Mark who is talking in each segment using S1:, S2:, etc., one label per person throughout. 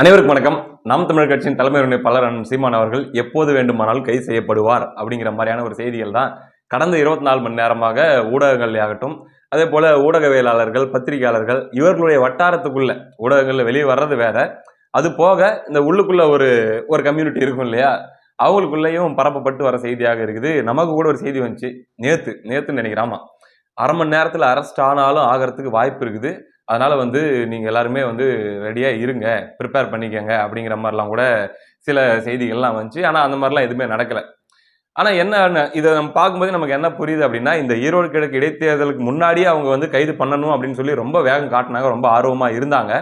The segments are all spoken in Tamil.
S1: அனைவருக்கும் வணக்கம். நாம் தமிழர் கட்சியின் தலைமை ஒருங்கிணைப்பாளர் அண்ணன் சீமான் அவர்கள் எப்போது வேண்டுமானாலும் கைது செய்யப்படுவார் அப்படிங்கிற மாதிரியான ஒரு செய்திகள் தான் கடந்த இருபத்தி நாலு மணி நேரமாக ஊடகங்கள் ஆகட்டும் அதே போல ஊடகவியலாளர்கள் பத்திரிகையாளர்கள் இவர்களுடைய வட்டாரத்துக்குள்ள ஊடகங்கள்ல வெளியே வர்றது வேற. அது போக இந்த உள்ளுக்குள்ள ஒரு ஒரு கம்யூனிட்டி இருக்கும் இல்லையா? அவங்களுக்குள்ளேயும் பரப்பப்பட்டு வர செய்தியாக இருக்குது. நமக்கு கூட ஒரு செய்தி வந்துச்சு. நேத்து நேத்துன்னு நினைக்கிறாமா அரை மணி நேரத்தில் அரெஸ்ட் ஆனாலும் ஆகிறதுக்கு வாய்ப்பு இருக்குது. அதனால் வந்து நீங்கள் எல்லாருமே வந்து ரெடியாக இருங்க ப்ரிப்பேர் பண்ணிக்கங்க அப்படிங்கிற மாதிரிலாம் கூட சில செய்திகள்லாம் வந்துச்சு. ஆனால் அந்த மாதிரிலாம் எதுவுமே நடக்கல. ஆனால் என்ன இதை நம்ம பார்க்கும்போது நமக்கு என்ன புரியுது அப்படின்னா இந்த ஈரோடு கிழக்கு இடைத்தேர்தலுக்கு முன்னாடியே அவங்க வந்து கைது பண்ணணும் அப்படின்னு சொல்லி ரொம்ப வேகம் காட்டினாங்க ரொம்ப ஆர்வமாக இருந்தாங்க.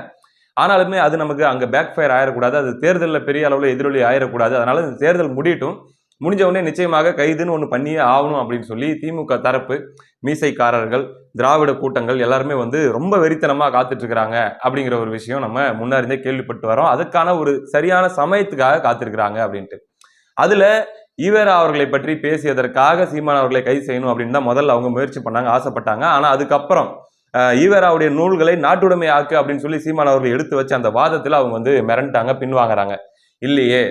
S1: ஆனாலுமே அது நமக்கு அங்கே பேக் ஃபயர் ஆயிடக்கூடாது அது தேர்தலில் பெரிய அளவில் எதிரொலி ஆயிடக்கூடாது அதனால் இந்த தேர்தல் முடியட்டும். முடிஞ்ச உடனே நிச்சயமாக கைதுன்னு ஒன்று பண்ணியே ஆகணும் அப்படின்னு சொல்லி திமுக தரப்பு மீசைக்காரர்கள் திராவிட கூட்டங்கள் எல்லாருமே வந்து ரொம்ப வெறித்தனமாக காத்துட்ருக்கிறாங்க அப்படிங்கிற ஒரு விஷயம் நம்ம முன்னறிந்தே கேள்விப்பட்டு வரோம் அதுக்கான ஒரு சரியான சமயத்துக்காக காத்திருக்கிறாங்க அப்படின்ட்டு. அதில் ஈவேரா அவர்களை பற்றி பேசியதற்காக சீமான் அவர்களை கைது செய்யணும் அப்படின்னு தான் முதல்ல அவங்க முயற்சி பண்ணாங்க ஆசைப்பட்டாங்க. ஆனால் அதுக்கப்புறம் அஹ், ஈவேராவுடைய நூல்களை நாட்டுடைமை ஆக்கு அப்படின்னு சொல்லி சீமான் அவர்கள் எடுத்து வச்ச அந்த வாதத்தில் அவங்க வந்து மிரண்டாங்க பின்வாங்குறாங்க. இல்லையே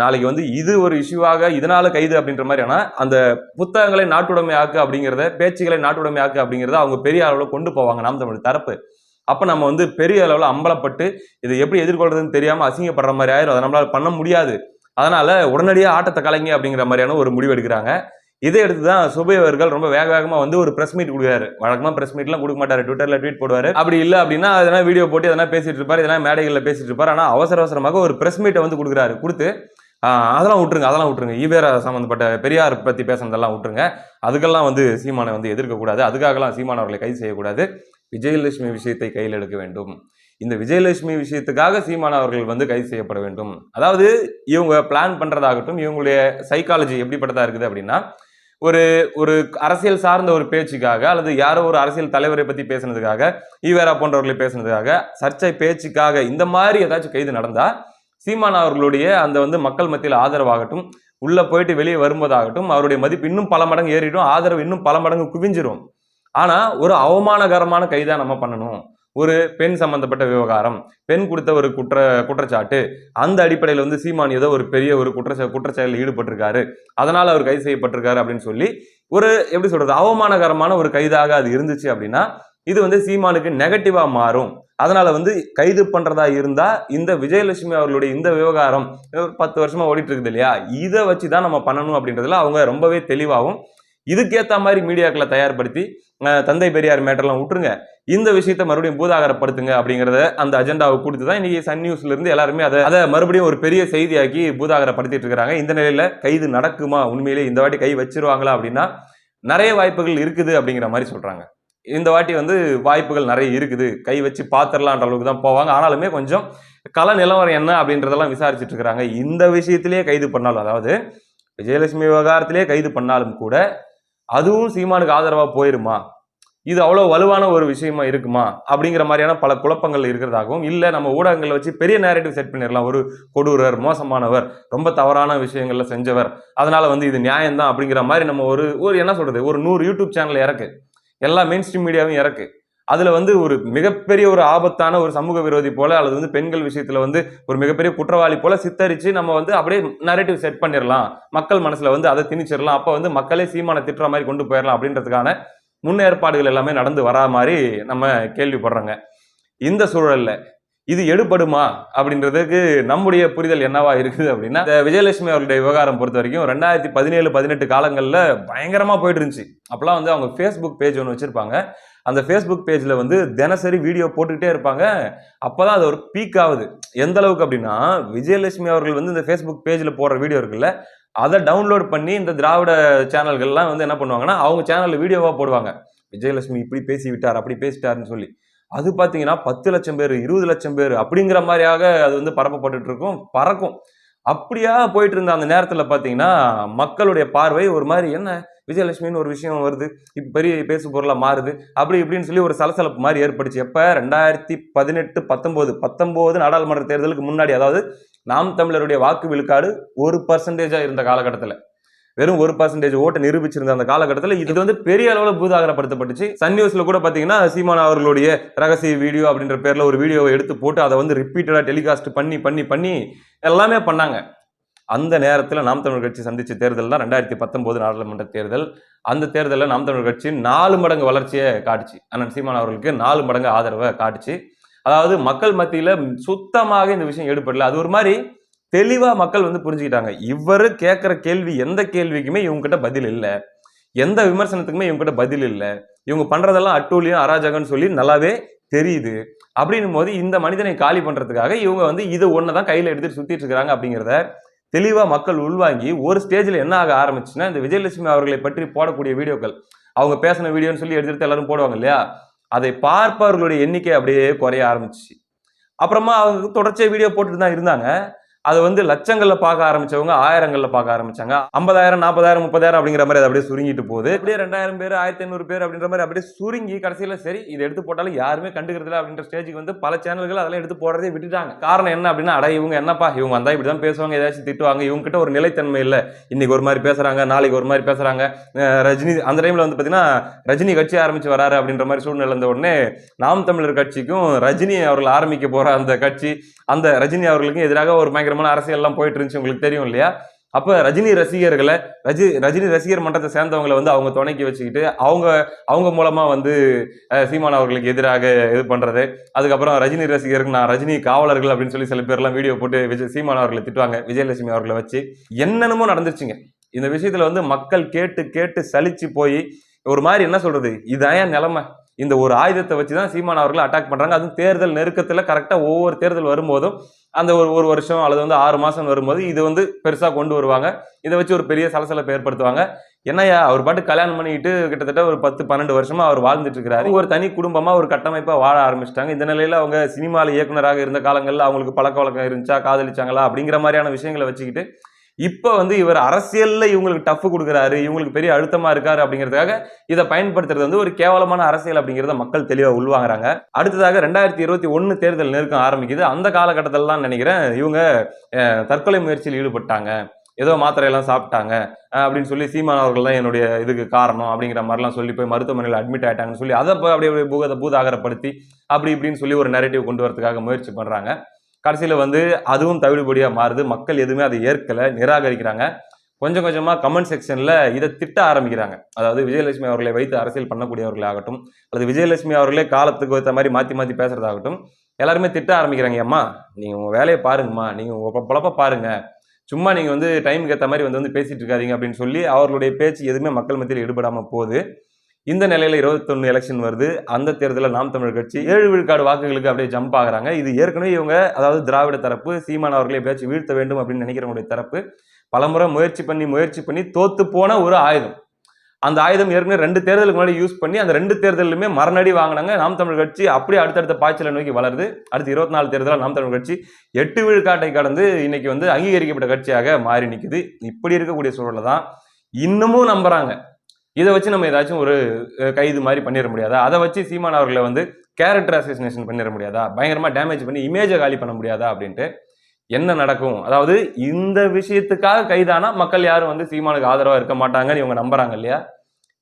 S1: நாளைக்கு வந்து இது ஒரு இஷ்யூவாக இதனால கைது அப்படின்ற மாதிரி ஆனால் அந்த புத்தகங்களை நாட்டுடைமை ஆக்கு அப்படிங்கிறத பேச்சுகளை நாட்டுடைமை ஆக்கு அப்படிங்கிறத அவங்க பெரிய அளவில் கொண்டு போவாங்க நாம் தமிழ் தரப்பு. அப்போ நம்ம வந்து பெரிய அளவில் அம்பலப்பட்டு இதை எப்படி எதிர்கொள்றதுன்னு தெரியாமல் அசிங்கப்படுற மாதிரி ஆயிரும். அதை நம்மளால பண்ண முடியாது. அதனால உடனடியாக ஆட்டத்தை கலைங்க அப்படிங்கிற மாதிரியான ஒரு முடிவு எடுக்கிறாங்க. இதை எடுத்து தான் சுபை அவர்கள் ரொம்ப வேக வேகமாக வந்து ஒரு ப்ரெஸ் மீட் கொடுக்குறாரு. வழக்கமாக ப்ரெஸ் மீட்லாம் கொடுக்க மாட்டார். ட்விட்டரில் ட்வீட் போடுவார். அப்படி இல்லை அப்படின்னா எதனா வீடியோ போட்டு எதனா பேசிட்டு இருப்பார். எதனா மேடைகளில் பேசிட்டு இருப்பார். ஆனால் அவசர அவசரமாக ஒரு ப்ரெஸ் மீட்டை வந்து கொடுக்குறாரு. கொடுத்து அதெல்லாம் விட்டுருங்க அதெல்லாம் விட்டுருங்க. ஈவேரா சம்மந்தப்பட்ட பெரியார் பற்றி பேசுனதெல்லாம் விட்டுருங்க. அதுக்கெல்லாம் வந்து சீமானை வந்து எதிர்க்கக்கூடாது அதுக்காகலாம் சீமான் அவர்களை கைது செய்யக்கூடாது. விஜயலட்சுமி விஷயத்தை கையில் எடுக்க வேண்டும். இந்த விஜயலட்சுமி விஷயத்துக்காக சீமான் அவர்கள் வந்து கைது செய்யப்பட வேண்டும். அதாவது இவங்க பிளான் பண்ணுறதாகட்டும் இவங்களுடைய சைக்காலஜி எப்படிப்பட்டதாக இருக்குது அப்படின்னா ஒரு ஒரு அரசியல் சார்ந்த ஒரு பேச்சுக்காக அல்லது யாரோ ஒரு அரசியல் தலைவரை பற்றி பேசுனதுக்காக ஈவேரா போன்றவர்களை பேசுனதுக்காக சர்ச்சை பேச்சுக்காக இந்த மாதிரி ஏதாச்சும் கைது நடந்தால் சீமான் அவர்களுடைய அந்த வந்து மக்கள் மத்தியில் ஆதரவாகட்டும் உள்ளே போயிட்டு வெளியே வரும்போதாகட்டும் அவருடைய மதிப்பு இன்னும் பல மடங்கு ஏறிடும் ஆதரவு இன்னும் பல மடங்கு குவிஞ்சிரும். ஆனால் ஒரு அவமானகரமான கைதாக நம்ம பண்ணணும். ஒரு பெண் சம்பந்தப்பட்ட விவகாரம் பெண் கொடுத்த ஒரு குற்ற குற்றச்சாட்டு அந்த அடிப்படையில் வந்து சீமான் ஏதோ ஒரு பெரிய ஒரு குற்ற குற்றச்செயலில் ஈடுபட்டிருக்காரு. அதனால் அவர் கைது செய்யப்பட்டிருக்காரு அப்படின்னு சொல்லி ஒரு எப்படி சொல்கிறது அவமானகரமான ஒரு கைதாக அது இருந்துச்சு அப்படின்னா இது வந்து சீமானுக்கு நெகட்டிவாக மாறும். அதனால வந்து கைது பண்றதா இருந்தா இந்த விஜயலட்சுமி அவர்களுடைய இந்த விவகாரம் பத்து வருஷமா ஓடிட்டு இருக்குது இல்லையா? இதை வச்சு தான் நம்ம பண்ணணும் அப்படின்றதுல அவங்க ரொம்பவே தெளிவாகவும் இதுக்கேற்ற மாதிரி மீடியாக்களை தயார்படுத்தி தந்தை பெரியார் மேட்டர்லாம் விட்டுருங்க. இந்த விஷயத்த மறுபடியும் பூதாகரப்படுத்துங்க அப்படிங்கிறத அந்த அஜெண்டாவை கொடுத்து தான் இன்னைக்கு சன் நியூஸ்ல இருந்து எல்லாருமே அதை அதை மறுபடியும் ஒரு பெரிய செய்தியாக்கி பூதாகரப்படுத்திட்டு இருக்கிறாங்க இந்த நிலையில கைது நடக்குமா? உண்மையிலே இந்த வாட்டி கை வச்சிருவாங்களா அப்படின்னா நிறைய வாய்ப்புகள் இருக்குது அப்படிங்கிற மாதிரி சொல்றாங்க. இந்த வாட்டி வந்து வாய்ப்புகள் நிறைய இருக்குது. கை வச்சு பார்த்துடலான்ற அளவுக்கு தான் போவாங்க. ஆனாலுமே கொஞ்சம் கள நிலவரம் என்ன அப்படின்றதெல்லாம் விசாரிச்சுட்டு இருக்கிறாங்க. இந்த விஷயத்திலேயே கைது பண்ணாலும் அதாவது விஜயலட்சுமி விவகாரத்திலேயே கைது பண்ணாலும் கூட அதுவும் சீமானுக்கு ஆதரவாக போயிருமா? இது அவ்வளோ வலுவான ஒரு விஷயமா இருக்குமா? அப்படிங்கிற மாதிரியான பல குழப்பங்கள் இருக்கிறதாகவும் இல்லை நம்ம ஊடகங்களை வச்சு பெரிய நேரேட்டிவ் செட் பண்ணிடலாம். ஒரு கொடூரர் மோசமானவர் ரொம்ப தவறான விஷயங்கள்ல செஞ்சவர் அதனால வந்து இது நியாயம்தான் அப்படிங்கிற மாதிரி நம்ம ஒரு ஒரு என்ன சொல்றது? ஒரு நூறு யூடியூப் சேனல் இறக்கு. எல்லா மெயின் ஸ்ட்ரீம் மீடியாவும் இறக்கு. அதுல வந்து ஒரு மிகப்பெரிய ஒரு ஆபத்தான ஒரு சமூக விரோதி போல அல்லது வந்து பெண்கள் விஷயத்துல வந்து ஒரு மிகப்பெரிய குற்றவாளி போல சித்தரிச்சு நம்ம வந்து அப்படியே நரேட்டிவ் செட் பண்ணிடலாம். மக்கள் மனசுல வந்து அதை திணிச்சிடலாம். அப்ப வந்து மக்களே சீமான திட்டுற மாதிரி கொண்டு போயிடலாம் அப்படின்றதுக்கான முன்னேற்பாடுகள் எல்லாமே நடந்து வரா மாதிரி நம்ம கேள்விப்படுறோங்க. இந்த சூழல்ல இது எடுபடுமா அப்படின்றதுக்கு நம்முடைய புரிதல் என்னவா இருக்குது அப்படின்னா விஜயலட்சுமி அவர்களுடைய விவகாரம் பொறுத்த வரைக்கும் ரெண்டாயிரத்தி பதினேழு பதினெட்டு காலங்களில் பயங்கரமாக போயிட்டு இருந்துச்சு. அப்போலாம் வந்து அவங்க ஃபேஸ்புக் பேஜ் ஒன்று வச்சுருப்பாங்க. அந்த ஃபேஸ்புக் பேஜில் வந்து தினசரி வீடியோ போட்டுக்கிட்டே இருப்பாங்க. அப்போ தான் அது ஒரு பீக் ஆகுது. எந்த அளவுக்கு அப்படின்னா விஜயலட்சுமி அவர்கள் வந்து இந்த ஃபேஸ்புக் பேஜில் போடுற வீடியோ இருக்குல்ல அதை டவுன்லோட் பண்ணி இந்த திராவிட சேனல்கள்லாம் வந்து என்ன பண்ணுவாங்கன்னா அவங்க சேனலில் வீடியோவாக போடுவாங்க. விஜயலட்சுமி இப்படி பேசி விட்டார் அப்படி பேசிட்டாருன்னு சொல்லி. அது பார்த்தீங்கன்னா பத்து லட்சம் பேர் இருபது லட்சம் பேர் அப்படிங்கிற மாதிரியாக அது வந்து பரப்பப்பட்டுட்டு இருக்கும் பறக்கும். அப்படியா போயிட்டு இருந்த அந்த நேரத்தில் பார்த்தீங்கன்னா மக்களுடைய பார்வை ஒரு மாதிரி என்ன? விஜயலட்சுமின்னு ஒரு விஷயம் வருது. இப்போ பெரிய பேசு பொருளாக மாறுது. அப்படி இப்படின்னு சொல்லி ஒரு சலசலப்பு மாதிரி ஏற்பட்டுச்சு. எப்போ? ரெண்டாயிரத்தி பதினெட்டு பத்தொம்போது. பத்தொம்போது நாடாளுமன்ற தேர்தலுக்கு முன்னாடி அதாவது நாம் தமிழருடைய வாக்கு விழுக்காடு ஒரு பர்சன்டேஜாக இருந்த காலகட்டத்தில். வெறும் ஒரு பர்சன்டேஜ் ஓட்டை நிரூபிச்சிருந்த அந்த காலகட்டத்தில் இது வந்து பெரிய அளவில் பூதாகரப்படுத்தப்பட்டுச்சு. சன் நியூஸில் கூட பார்த்தீங்கன்னா சீமான் அவர்களுடைய ரகசிய வீடியோ அப்படின்ற பேரில் ஒரு வீடியோவை எடுத்து போட்டு அதை வந்து ரிப்பீட்டடாக டெலிகாஸ்ட் பண்ணி பண்ணி பண்ணி எல்லாமே பண்ணாங்க. அந்த நேரத்தில் நாம் தமிழ் கட்சி சந்திச்ச தேர்தல் தான் ரெண்டாயிரத்தி பத்தொம்போது நாடாளுமன்ற தேர்தல். அந்த தேர்தலில் நாம் தமிழ் கட்சி நாலு மடங்கு வளர்ச்சியை காட்டுச்சு. அண்ணன் சீமான் அவர்களுக்கு நாலு மடங்கு ஆதரவை காட்டுச்சு. அதாவது மக்கள் மத்தியில் சுத்தமாக இந்த விஷயம் ஈடுபடல. அது ஒரு மாதிரி தெளிவாக மக்கள் வந்து புரிஞ்சுக்கிட்டாங்க. இவரு கேட்குற கேள்வி எந்த கேள்விக்குமே இவங்ககிட்ட பதில் இல்லை. எந்த விமர்சனத்துக்குமே இவங்ககிட்ட பதில் இல்லை. இவங்க பண்ணுறதெல்லாம் அட்டூழியம் அராஜகம்னு சொல்லி நல்லாவே தெரியுது. அப்படின்னும் போது இந்த மனிதனை காலி பண்ணுறதுக்காக இவங்க வந்து இது ஒன்று தான் கையில் எடுத்துகிட்டு சுற்றிட்டு இருக்கிறாங்க அப்படிங்கிறத தெளிவாக மக்கள் உள்வாங்கி ஒரு ஸ்டேஜில் என்ன ஆக ஆரம்பிச்சுன்னா இந்த விஜயலட்சுமி அவர்களை பற்றி போடக்கூடிய வீடியோக்கள். அவங்க பேசின வீடியோன்னு சொல்லி எடுத்து எல்லாரும் போடுவாங்க இல்லையா? அதை பார்ப்பவர்களுடைய எண்ணிக்கை அப்படியே குறைய ஆரம்பிச்சு. அப்புறமா அவங்க தொடர்ச்சியாக வீடியோ போட்டுட்டு தான் இருந்தாங்க. அது வந்து லட்சங்களில் பார்க்க ஆரம்பிச்சவங்க ஆயிரங்களில் பார்க்க ஆரம்பிச்சாங்க. ஐம்பதாயிரம் நாற்பதாயிரம் முப்பதாயிரம் அப்படிங்கிற மாதிரி அது அப்படியே சுருங்கிட்டு போகுது. அப்படியே ரெண்டாயிரம் பேர் ஆயிரத்தி ஐநூறு பேர் அப்படின்ற மாதிரி அப்படியே சுருங்கி கடைசியில் சரி இதை எடுத்து போட்டாலும் யாருமே கண்டுக்கிறதுல அப்படின்ற ஸ்டேஜுக்கு வந்து பல சேனல்கள் அதெல்லாம் எடுத்து போடுறதே விட்டுட்டாங்க. காரணம் என்ன அப்படின்னா அட இவங்க என்னப்பா? இவங்க அந்தா இப்படி தான் பேசுவாங்க ஏதாச்சும் திட்டுவாங்க. இவங்ககிட்ட ஒரு நிலைத்தன்மை இல்லை. இன்னைக்கு ஒரு மாதிரி பேசுகிறாங்க நாளைக்கு ஒரு மாதிரி பேசுகிறாங்க ரஜினி அந்த டைமில் வந்து பார்த்தீங்கன்னா ரஜினி கட்சி ஆரம்பிச்சு வராரு அப்படின்ற மாதிரி சூழ்நிலை இருந்த உடனே நாம் தமிழர் கட்சிக்கும் ரஜினி அவர்கள் ஆரம்பிக்க போகிற அந்த கட்சி அந்த ரஜினி அவர்களுக்கும் எதிராக ஒரு பயங்கரமான அரசியல் எல்லாம் போயிட்டு இருந்துச்சு உங்களுக்கு தெரியும் இல்லையா? அப்போ ரஜினி ரசிகர்களை ரஜி ரஜினி ரசிகர் மன்றத்தை சேர்ந்தவங்களை வந்து அவங்க துணைக்கி வச்சுக்கிட்டு அவங்க அவங்க மூலமாக வந்து சீமான் அவர்களுக்கு எதிராக இது பண்ணுறது அதுக்கப்புறம் ரஜினி ரசிகருக்கு நான் ரஜினி காவலர்கள் அப்படின்னு சொல்லி சில பேர்லாம் வீடியோ போட்டு விஜய் சீமான் அவர்களை திட்டுவாங்க விஜயலட்சுமி அவர்களை வச்சு. என்னென்னமோ நடந்துருச்சுங்க. இந்த விஷயத்தில் வந்து மக்கள் கேட்டு கேட்டு சலிச்சு போய் ஒரு மாதிரி என்ன சொல்கிறது இதான் என் நிலைமை. இந்த ஒரு ஆயுதத்தை வச்சு தான் சீமான் அவர்களை அட்டாக் பண்ணுறாங்க அதுவும் தேர்தல் நெருக்கத்தில் கரெக்டாக ஒவ்வொரு தேர்தல் வரும்போதும் அந்த ஒரு ஒரு வருஷம் அல்லது வந்து ஆறு மாதம் வரும்போது இது வந்து பெருசாக கொண்டு வருவாங்க. இதை வச்சு ஒரு பெரிய சலசலப்பை ஏற்படுத்துவாங்க. என்னய்யா அவர் பாட்டு கல்யாணம் பண்ணிக்கிட்டு கிட்டத்தட்ட ஒரு பத்து பன்னெண்டு வருஷமாக அவர் வாழ்ந்துட்டு இருக்கிறாரு. ஒரு தனி குடும்பமாக ஒரு கட்டமைப்பாக வாழ ஆரம்பிச்சிட்டாங்க. இந்த நிலையில் அவங்க சினிமாவில் இயக்குனராக இருந்த காலங்களில் அவங்களுக்கு பழக்க வழக்கம் இருந்துச்சா காதலிச்சாங்களா அப்படிங்கிற மாதிரியான விஷயங்களை வச்சுக்கிட்டு இப்போ வந்து இவர் அரசியலில் இவங்களுக்கு டஃப் கொடுக்குறாரு இவங்களுக்கு பெரிய அழுத்தமாக இருக்காரு அப்படிங்கிறதுக்காக இதை பயன்படுத்துறது வந்து ஒரு கேவலமான அரசியல் அப்படிங்கிறத மக்கள் தெளிவாக உள்வாங்குறாங்க. அடுத்ததாக ரெண்டாயிரத்தி இருபத்தி ஒன்று தேர்தல் நெருக்கம் ஆரம்பிக்குது. அந்த காலகட்டத்திலலாம் நினைக்கிறேன் இவங்க தற்கொலை முயற்சியில் ஈடுபட்டாங்க. ஏதோ மாத்திரையெல்லாம் சாப்பிட்டாங்க. அப்படின்னு சொல்லி சீமான் அவர்கள் தான் என்னுடைய இதுக்கு காரணம் அப்படிங்கிற மாதிரிலாம் சொல்லி போய் மருத்துவமனையில் அட்மிட் ஆயிட்டாங்கன்னு சொல்லி அதை போய் அப்படியே அப்படியே பூத பூதாகரப்படுத்தி அப்படி இப்படின்னு சொல்லி ஒரு நெரேட்டிவ் கொண்டு வரதுக்காக முயற்சி பண்ணுறாங்க கடைசியில் வந்து அதுவும் தவிடுபடியாக மாறுது. மக்கள் எதுவுமே அதை ஏற்கலை நிராகரிக்கிறாங்க. கொஞ்சம் கொஞ்சமாக கமெண்ட் செக்ஷனில் இதை திட்ட ஆரம்பிக்கிறாங்க. அதாவது விஜயலட்சுமி அவர்களை வைத்து அரசியல் பண்ணக்கூடியவர்களாகட்டும் அல்லது விஜயலட்சுமி அவர்களே காலத்துக்கு ஏற்ற மாதிரி மாற்றி மாற்றி பேசுறதாகட்டும் எல்லாருமே திட்ட ஆரம்பிக்கிறாங்க. அம்மா நீங்கள் உங்கள் வேலையை பாருங்கம்மா நீங்கள் உங்கள் பொழப்ப பாருங்க. சும்மா நீங்கள் வந்து டைமுக்கு ஏற்ற மாதிரி வந்து வந்து பேசிகிட்டு இருக்காதீங்க அப்படின்னு சொல்லி அவர்களுடைய பேச்சு எதுவுமே மக்கள் மத்தியில் ஈடுபடாமல் போகுது. இந்த நிலையில் இருபத்தொன்னு எலெக்ஷன் வருது. அந்த தேர்தலில் நாம் தமிழர் கட்சி ஏழு விழுக்காடு வாக்குகளுக்கு அப்படியே ஜம்ப் ஆகுறாங்க. இது ஏற்கனவே இவங்க அதாவது திராவிட தரப்பு சீமான் அவர்களை எப்படியாச்சும் வீழ்த்த வேண்டும் அப்படின்னு நினைக்கிறவங்களுடைய தரப்பு பலமுறை முயற்சி பண்ணி முயற்சி பண்ணி தோத்து போன ஒரு ஆயுதம். அந்த ஆயுதம் ஏற்கனவே ரெண்டு தேர்தலுக்கு முன்னாடி யூஸ் பண்ணி அந்த ரெண்டு தேர்தலுமே மரணடி வாங்கினாங்க. நாம் தமிழ் கட்சி அப்படியே அடுத்தடுத்த பாய்ச்சலை நோக்கி வளருது. அடுத்து இருபத்தி நாலு தேர்தலில் நாம் தமிழ் கட்சி எட்டு விழுக்காட்டை கடந்து இன்னைக்கு வந்து அங்கீகரிக்கப்பட்ட கட்சியாக மாறி நிற்குது இப்படி இருக்கக்கூடிய சூழலை தான் இன்னமும் நம்புறாங்க. இதை வச்சு நம்ம ஏதாச்சும் ஒரு கைது மாதிரி பண்ணிட முடியாதா? அதை வச்சு சீமான் அவர்களை வந்து கேரக்டர் அசோசினேஷன் பண்ணிட முடியாதா? பயங்கரமாக டேமேஜ் பண்ணி இமேஜை காலி பண்ண முடியாதா அப்படின்ட்டு என்ன நடக்கும்? அதாவது இந்த விஷயத்துக்காக கைதானா மக்கள் யாரும் வந்து சீமானுக்கு ஆதரவாக இருக்க மாட்டாங்கன்னு இவங்க நம்புறாங்க இல்லையா?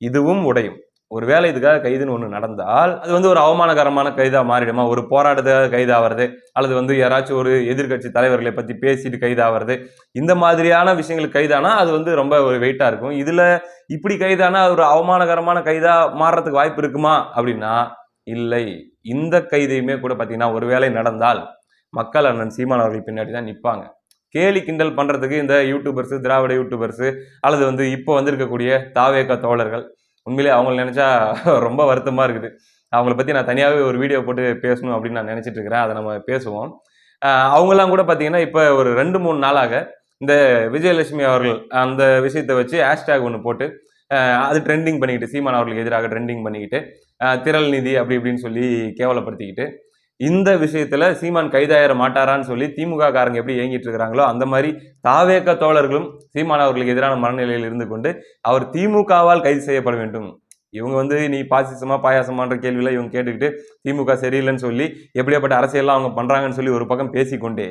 S1: இதுவும் உடையும். ஒரு வேலை இதுக்காக கைதுன்னு ஒன்று நடந்தால் அது வந்து ஒரு அவமானகரமான கைதாக மாறிடுமா? ஒரு போராட்டத்துக்காக கைதாகிறது அல்லது வந்து யாராச்சும் ஒரு எதிர்க்கட்சி தலைவர்களை பற்றி பேசிட்டு கைதாகிறது இந்த மாதிரியான விஷயங்களுக்கு கைதானா? அது வந்து ரொம்ப ஒரு வெயிட்டாக இருக்கும். இதில் இப்படி கைதானா? அது ஒரு அவமானகரமான கைதாக மாறுறதுக்கு வாய்ப்பு இருக்குமா? அப்படின்னா இல்லை. இந்த கைதையுமே கூட பார்த்தீங்கன்னா ஒருவேளை நடந்தால் மக்கள் அண்ணன் சீமான் அவர்கள் பின்னாடி தான் நிற்பாங்க கேலி கிண்டல் பண்ணுறதுக்கு இந்த யூடியூபர்ஸு திராவிட யூடியூபர்ஸு அல்லது வந்து இப்போ வந்திருக்கக்கூடிய தாவேக்க தோழர்கள் உண்மையிலே அவங்கள நினச்சா ரொம்ப வருத்தமாக இருக்குது. அவங்கள பற்றி நான் தனியாகவே ஒரு வீடியோ போட்டு பேசணும் அப்படின்னு நான் நினச்சிட்டு இருக்கிறேன். அதை நம்ம பேசுவோம். அவங்களாம் அவங்கெல்லாம் கூட பார்த்தீங்கன்னா இப்போ ஒரு ரெண்டு மூணு நாளாக இந்த விஜயலட்சுமி அவர்கள் அந்த விஷயத்தை வச்சு ஹேஷ்டேக் ஒன்று போட்டு அது ட்ரெண்டிங் பண்ணிக்கிட்டு சீமான் அவர்களுக்கு எதிராக ட்ரெண்டிங் பண்ணிக்கிட்டு திரள் நிதி அப்படி இப்படின்னு சொல்லி கேவலப்படுத்திக்கிட்டு இந்த விஷயத்தில் சீமான் கைதாயிர மாட்டாரான்னு சொல்லி திமுக காரங்க எப்படி இயங்கிட்டு இருக்கிறாங்களோ அந்த மாதிரி தாவேக்க தோழர்களும் சீமான் அவர்களுக்கு எதிரான மனநிலையில் இருந்து கொண்டு அவர் திமுகவால் கைது செய்யப்பட வேண்டும். இவங்க வந்து நீ பாசிசமா பாயாசமான்ற கேள்வியில் இவங்க கேட்டுக்கிட்டு திமுக சரியில்லைன்னு சொல்லி எப்படியாப்பட்ட அரசியல்லாம் அவங்க பண்ணுறாங்கன்னு சொல்லி ஒரு பக்கம் பேசிக்கொண்டே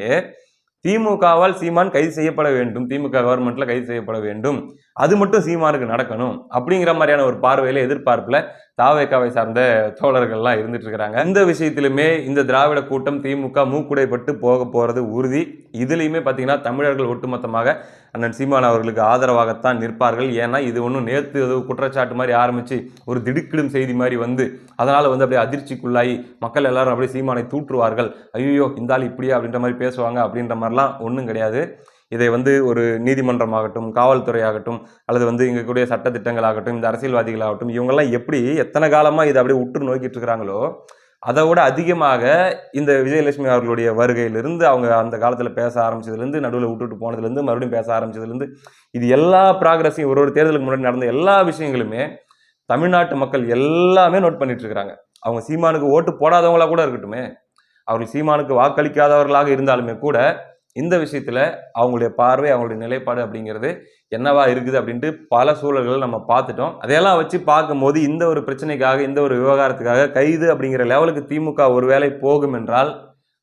S1: திமுகவால் சீமான் கைது செய்யப்பட வேண்டும். திமுக கவர்மெண்ட்ல கைது செய்யப்பட வேண்டும். அது மட்டும் சீமானுக்கு நடக்கணும். அப்படிங்கிற மாதிரியான ஒரு பார்வையில எதிர்பார்ப்புல தாவேக்காவை சார்ந்த தோழர்கள்லாம் இருந்துட்டு இருக்கிறாங்க இந்த விஷயத்திலுமே இந்த திராவிட கூட்டம் திமுக மூக்குடைப்பட்டு போக போறது உறுதி. இதுலயுமே பாத்தீங்கன்னா தமிழர்கள் ஒட்டுமொத்தமாக அண்ணன் சீமான் அவர்களுக்கு ஆதரவாகத்தான் நிற்பார்கள். ஏன்னா இது ஒன்றும் நேற்று ஏதோ குற்றச்சாட்டு மாதிரி ஆரம்பித்து ஒரு திடுக்கிடும் செய்தி மாதிரி வந்து அதனால் வந்து அப்படியே அதிர்ச்சிக்குள்ளாகி மக்கள் எல்லாரும் அப்படியே சீமானை தூற்றுவார்கள். ஐயோ இந்த ஆள் இப்படியா அப்படின்ற மாதிரி பேசுவாங்க அப்படின்ற மாதிரிலாம் ஒன்றும் கிடையாது. இதை வந்து ஒரு நீதிமன்றமாகட்டும் காவல்துறையாகட்டும் அல்லது வந்து இங்கே கூடிய சட்டத்திட்டங்களாகட்டும் இந்த அரசியல்வாதிகளாகட்டும் இவங்கெல்லாம் எப்படி எத்தனை காலமாக இதை அப்படியே உற்று நோக்கிட்டு இருக்கிறாங்களோ அதை விட அதிகமாக இந்த விஜயலட்சுமி அவர்களுடைய வருகையிலிருந்து அவங்க அந்த காலத்தில் பேச ஆரம்பிச்சதுலேருந்து நடுவில் விட்டுட்டு போனதுலேருந்து மறுபடியும் பேச ஆரம்பிச்சதுலேருந்து இது எல்லா ப்ராக்ரஸையும் ஒரு ஒரு தேர்தலுக்கு முன்னாடி நடந்த எல்லா விஷயங்களுமே தமிழ்நாட்டு மக்கள் எல்லாமே நோட் பண்ணிட்டு இருக்கிறாங்க அவங்க சீமானுக்கு ஓட்டு போடாதவங்களா கூட இருக்கட்டுமே அவர்கள் சீமானுக்கு வாக்களிக்காதவர்களாக இருந்தாலுமே கூட இந்த விஷயத்தில் அவங்களுடைய பார்வை அவங்களுடைய நிலைப்பாடு அப்படிங்கிறது என்னவா இருக்குது அப்படின்ட்டு பல சூழல்களை நம்ம பார்த்துட்டோம். அதையெல்லாம் வச்சு பார்க்கும்போது இந்த ஒரு பிரச்சனைக்காக இந்த ஒரு விவகாரத்துக்காக கைது அப்படிங்கிற லெவலுக்கு திமுக ஒருவேளை போகும் என்றால்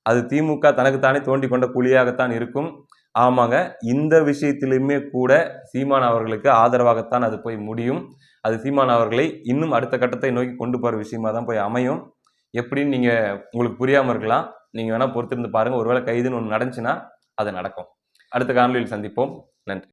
S1: அது திமுக தனக்குத்தானே தோண்டி கொண்ட குழியாகத்தான் இருக்கும். ஆமாங்க இந்த விஷயத்திலுமே கூட சீமான் அவர்களுக்கு ஆதரவாகத்தான் அது போய் முடியும். அது சீமான் அவர்களை இன்னும் அடுத்த கட்டத்தை நோக்கி கொண்டு போகிற விஷயமா தான் போய் அமையும். எப்படின்னு நீங்கள் உங்களுக்கு புரியாமல் இருக்கலாம். நீங்கள் வேணால் பொறுத்திருந்து பாருங்கள் ஒருவேளை கைதுன்னு ஒன்று நடந்துச்சுன்னா அது நடக்கும். அடுத்த காணொலியில் சந்திப்போம். நன்றி.